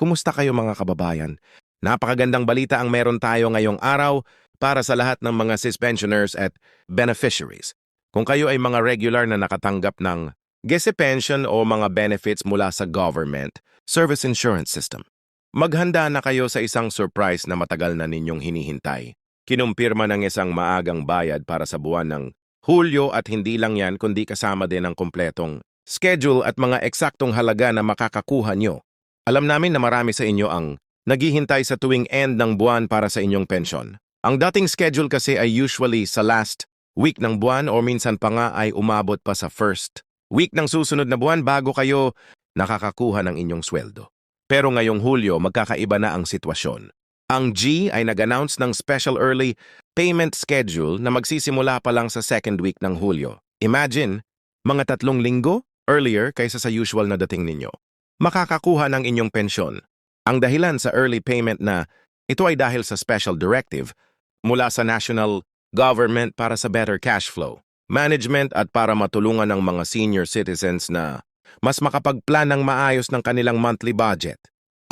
Kumusta kayo mga kababayan? Napakagandang balita ang meron tayo ngayong araw para sa lahat ng mga suspensioners at beneficiaries. Kung kayo ay mga regular na nakatanggap ng GESE pension o mga benefits mula sa government, service insurance system, maghanda na kayo sa isang surprise na matagal na ninyong hinihintay. Kinumpirma ng isang maagang bayad para sa buwan ng Hulyo at hindi lang yan kundi kasama din ang kumpletong schedule at mga eksaktong halaga na makakakuha nyo. Alam namin na marami sa inyo ang naghihintay sa tuwing end ng buwan para sa inyong pensyon. Ang dating schedule kasi ay usually sa last week ng buwan o minsan pa nga ay umabot pa sa first week ng susunod na buwan bago kayo nakakakuha ng inyong sweldo. Pero ngayong Hulyo, magkakaiba na ang sitwasyon. Ang G ay nag-announce ng special early payment schedule na magsisimula pa lang sa second week ng Hulyo. Imagine, mga tatlong linggo earlier kaysa sa usual na dating ninyo. Makakakuha ng inyong pensyon. Ang dahilan sa early payment na ito ay dahil sa special directive mula sa national government para sa better cash flow, management at para matulungan ng mga senior citizens na mas makapagplan ng maayos ng kanilang monthly budget.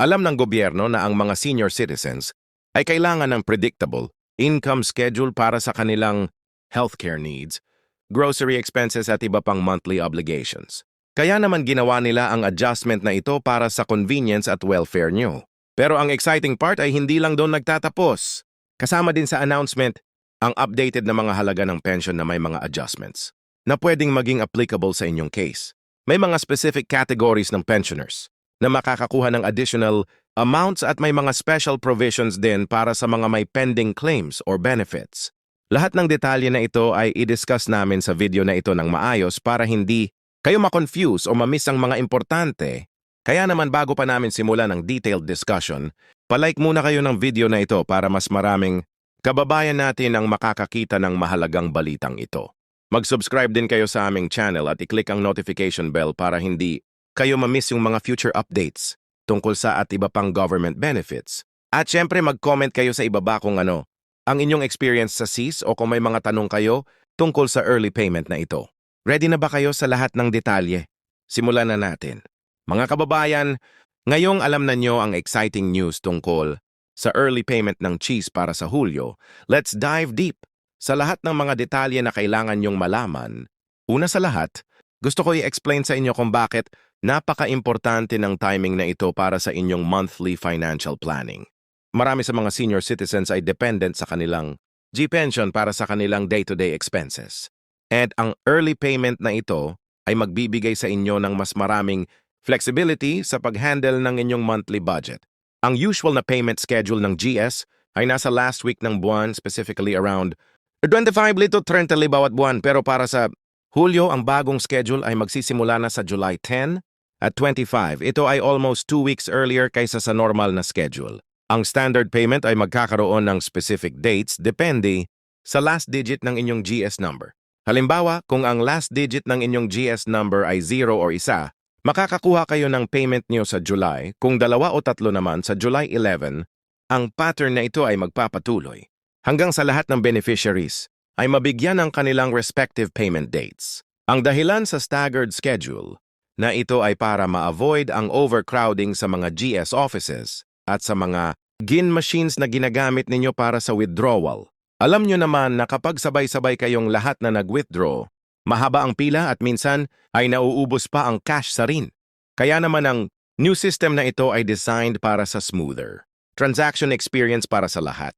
Alam ng gobyerno na ang mga senior citizens ay kailangan ng predictable income schedule para sa kanilang healthcare needs, grocery expenses at iba pang monthly obligations. Kaya naman ginawa nila ang adjustment na ito para sa convenience at welfare nyo. Pero ang exciting part ay hindi lang doon nagtatapos. Kasama din sa announcement ang updated na mga halaga ng pension na may mga adjustments na pwedeng maging applicable sa inyong case. May mga specific categories ng pensioners na makakakuha ng additional amounts at may mga special provisions din para sa mga may pending claims or benefits. Lahat ng detalye na ito ay i-discuss namin sa video na ito ng maayos para hindi kayo ma-confuse o ma-miss ang mga importante. Kaya naman bago pa namin simulan ng detailed discussion, palike muna kayo ng video na ito para mas maraming kababayan natin ang makakakita ng mahalagang balitang ito. Mag-subscribe din kayo sa aming channel at i-click ang notification bell para hindi kayo ma-miss yung mga future updates tungkol sa at iba pang government benefits. At syempre mag-comment kayo sa ibaba kung ano ang inyong experience sa SIS o kung may mga tanong kayo tungkol sa early payment na ito. Ready na ba kayo sa lahat ng detalye? Simulan na natin. Mga kababayan, ngayong alam na nyo ang exciting news tungkol sa early payment ng cheese para sa Hulyo, let's dive deep sa lahat ng mga detalye na kailangan nyong malaman. Una sa lahat, gusto ko i-explain sa inyo kung bakit Napaka-importante ng timing na ito para sa inyong monthly financial planning. Marami sa mga senior citizens ay dependent sa kanilang G-pension para sa kanilang day-to-day expenses. And ang early payment na ito ay magbibigay sa inyo ng mas maraming flexibility sa pag-handle ng inyong monthly budget. Ang usual na payment schedule ng GS ay nasa last week ng buwan, specifically around 25 to 30 bawat buwan. Pero para sa Hulyo, ang bagong schedule ay magsisimula na sa July 10 at 25, ito ay almost 2 weeks earlier kaysa sa normal na schedule. Ang standard payment ay magkakaroon ng specific dates depende sa last digit ng inyong GS number. Halimbawa, kung ang last digit ng inyong GS number ay 0 or isa, makakakuha kayo ng payment niyo sa July. Kung dalawa o tatlo naman sa July 11, ang pattern na ito ay magpapatuloy. Hanggang sa lahat ng beneficiaries ay mabigyan ng kanilang respective payment dates. Ang dahilan sa staggered schedule na ito ay para ma-avoid ang overcrowding sa mga GS offices at sa mga GIN machines na ginagamit ninyo para sa withdrawal. Alam nyo naman na kapag sabay-sabay kayong lahat na nag-withdraw, mahaba ang pila at minsan ay nauubos pa ang cash sa rin. Kaya naman ang new system na ito ay designed para sa smoother transaction experience para sa lahat.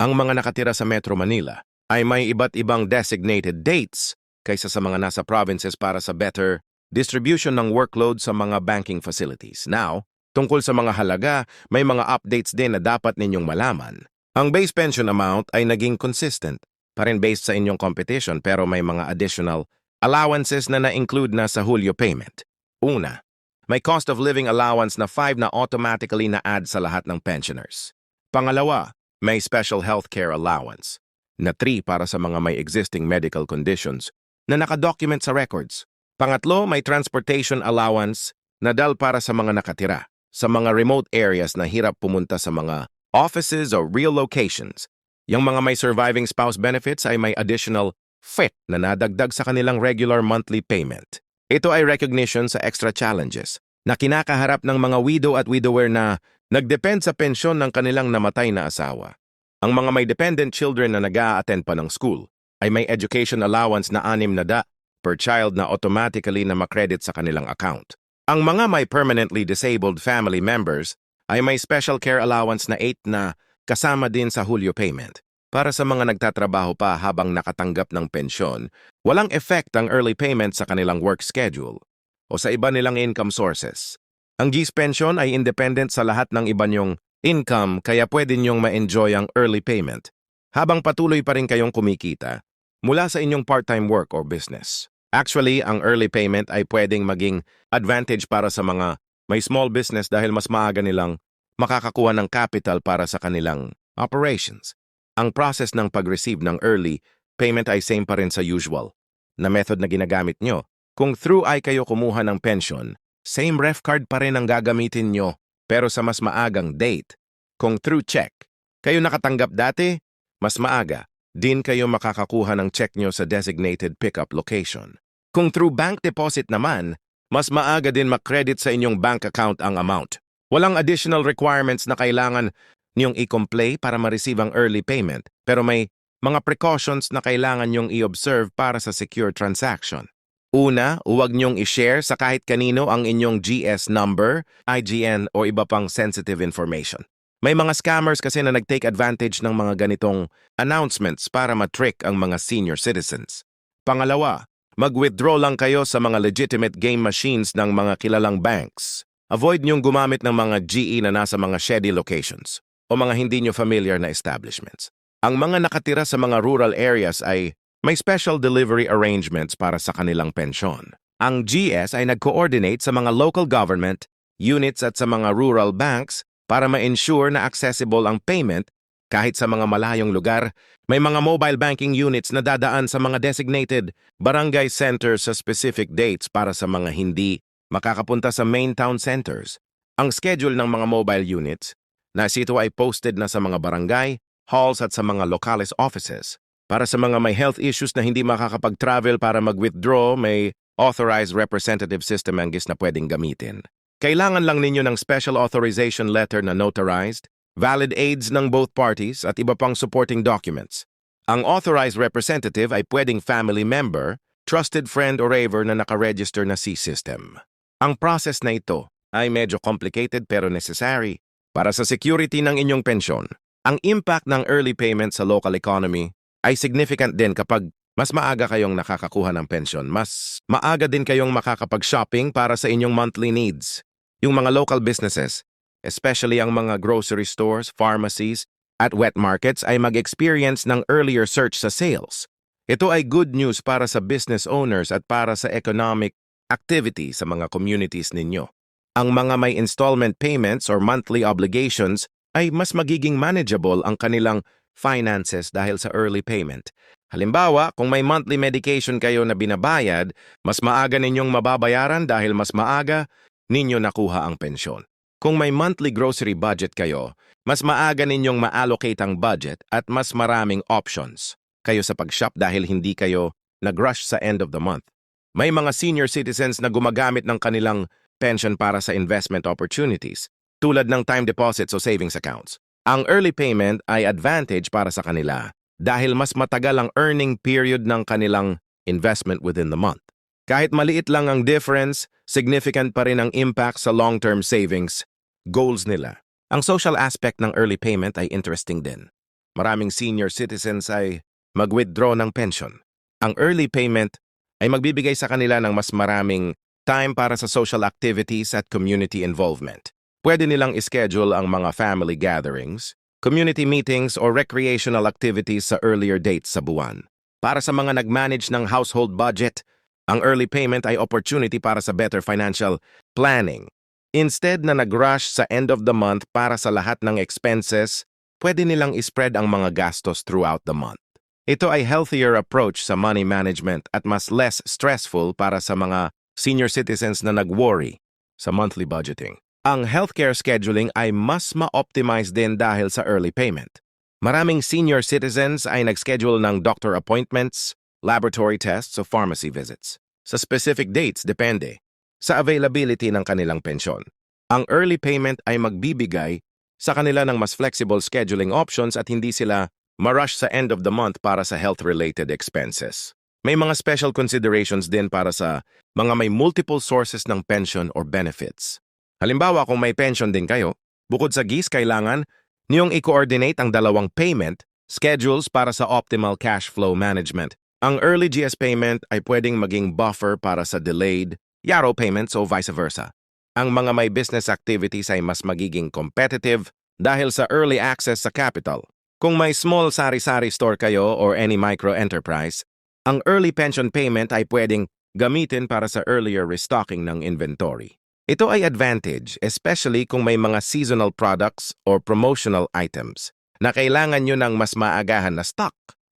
Ang mga nakatira sa Metro Manila ay may iba't ibang designated dates kaysa sa mga nasa provinces para sa better distribution ng workload sa mga banking facilities. Now, tungkol sa mga halaga, may mga updates din na dapat ninyong malaman. Ang base pension amount ay naging consistent, pa rin based sa inyong competition pero may mga additional allowances na na-include na sa Hulyo payment. Una, may cost of living allowance na 5 na automatically na-add sa lahat ng pensioners. Pangalawa, may special healthcare allowance na 3 para sa mga may existing medical conditions na nakadocument sa records Pangatlo, may transportation allowance na dal para sa mga nakatira sa mga remote areas na hirap pumunta sa mga offices or real locations. Yung mga may surviving spouse benefits ay may additional FIT na nadagdag sa kanilang regular monthly payment. Ito ay recognition sa extra challenges na kinakaharap ng mga widow at widower na nagdepend sa pensyon ng kanilang namatay na asawa. Ang mga may dependent children na nag attend pa ng school ay may education allowance na anim na da per child na automatically na makredit sa kanilang account. Ang mga may permanently disabled family members ay may special care allowance na 8 na kasama din sa Hulyo payment. Para sa mga nagtatrabaho pa habang nakatanggap ng pensyon, walang effect ang early payment sa kanilang work schedule o sa iba nilang income sources. Ang GIS pension ay independent sa lahat ng iba niyong income kaya pwede niyong ma-enjoy ang early payment habang patuloy pa rin kayong kumikita mula sa inyong part-time work or business. Actually, ang early payment ay pwedeng maging advantage para sa mga may small business dahil mas maaga nilang makakakuha ng capital para sa kanilang operations. Ang process ng pag-receive ng early payment ay same pa rin sa usual na method na ginagamit nyo. Kung through ay kayo kumuha ng pension, same ref card pa rin ang gagamitin nyo pero sa mas maagang date. Kung through check, kayo nakatanggap dati, mas maaga, din kayo makakakuha ng check nyo sa designated pickup location. Kung through bank deposit naman, mas maaga din makredit sa inyong bank account ang amount. Walang additional requirements na kailangan niyong i-complay para ma-receive ang early payment, pero may mga precautions na kailangan niyong i-observe para sa secure transaction. Una, huwag niyong i-share sa kahit kanino ang inyong GS number, IGN o iba pang sensitive information. May mga scammers kasi na nag-take advantage ng mga ganitong announcements para matrick ang mga senior citizens. Pangalawa, mag-withdraw lang kayo sa mga legitimate game machines ng mga kilalang banks. Avoid niyong gumamit ng mga GE na nasa mga shady locations o mga hindi nyo familiar na establishments. Ang mga nakatira sa mga rural areas ay may special delivery arrangements para sa kanilang pensyon. Ang GS ay nag-coordinate sa mga local government, units at sa mga rural banks para ma-ensure na accessible ang payment kahit sa mga malayong lugar, may mga mobile banking units na dadaan sa mga designated barangay centers sa specific dates para sa mga hindi makakapunta sa main town centers. Ang schedule ng mga mobile units na sito ay posted na sa mga barangay, halls at sa mga locales offices. Para sa mga may health issues na hindi makakapag-travel para mag-withdraw, may authorized representative system ang GIS na pwedeng gamitin. Kailangan lang ninyo ng special authorization letter na notarized, valid aids ng both parties at iba pang supporting documents. Ang authorized representative ay pwedeng family member, trusted friend or raver na nakaregister na C-system. Ang process na ito ay medyo complicated pero necessary para sa security ng inyong pensyon, ang impact ng early payment sa local economy ay significant din kapag mas maaga kayong nakakakuha ng pensyon. Mas maaga din kayong makakapag-shopping para sa inyong monthly needs. Yung mga local businesses, especially ang mga grocery stores, pharmacies, at wet markets ay mag-experience ng earlier surge sa sales. Ito ay good news para sa business owners at para sa economic activity sa mga communities ninyo ang mga may installment payments or monthly obligations ay mas magiging manageable ang kanilang finances dahil sa early payment. Halimbawa, kung may monthly medication kayo na binabayad, mas maaga ninyong mababayaran dahil mas maaga ninyo nakuha ang pensyon. Kung may monthly grocery budget kayo, mas maaga ninyong ma-allocate ang budget at mas maraming options kayo sa pag-shop dahil hindi kayo nag-rush sa end of the month. May mga senior citizens na gumagamit ng kanilang pension para sa investment opportunities, tulad ng time deposits o savings accounts. Ang early payment ay advantage para sa kanila dahil mas matagal ang earning period ng kanilang investment within the month. Kahit maliit lang ang difference, significant pa rin ang impact sa long-term savings goals nila. Ang social aspect ng early payment ay interesting din. Maraming senior citizens ay mag-withdraw ng pension. Ang early payment ay magbibigay sa kanila ng mas maraming time para sa social activities at community involvement. Pwede nilang ischedule ang mga family gatherings, community meetings o recreational activities sa earlier dates sa buwan. Para sa mga nag-manage ng household budget, ang early payment ay opportunity para sa better financial planning. Instead na nag-rush sa end of the month para sa lahat ng expenses, pwede nilang ispread ang mga gastos throughout the month. Ito ay healthier approach sa money management at mas less stressful para sa mga senior citizens na nag-worry sa monthly budgeting. Ang healthcare scheduling ay mas ma-optimize din dahil sa early payment. Maraming senior citizens ay nag-schedule ng doctor appointments, laboratory tests o pharmacy visits. Sa specific dates, depende. Sa availability ng kanilang pensyon. Ang early payment ay magbibigay sa kanila ng mas flexible scheduling options at hindi sila marush sa end of the month para sa health-related expenses. May mga special considerations din para sa mga may multiple sources ng pension or benefits. Halimbawa, kung may pension din kayo, bukod sa GIS, kailangan niyong i-coordinate ang dalawang payment schedules para sa optimal cash flow management. Ang early GS payment ay pwedeng maging buffer para sa delayed Yarrow payments o vice versa. Ang mga may business activities ay mas magiging competitive dahil sa early access sa capital. Kung may small sari-sari store kayo or any micro-enterprise, ang early pension payment ay pwedeng gamitin para sa earlier restocking ng inventory. Ito ay advantage, especially kung may mga seasonal products or promotional items na kailangan nyo ng mas maagahan na stock.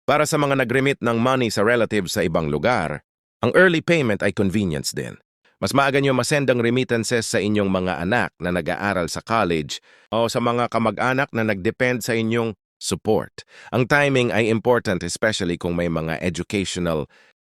Para sa mga nag-remit ng money sa relatives sa ibang lugar, ang early payment ay convenience din. Mas maaga nyo masend ang remittances sa inyong mga anak na nag-aaral sa college o sa mga kamag-anak na nag-depend sa inyong support. Ang timing ay important especially kung may mga educational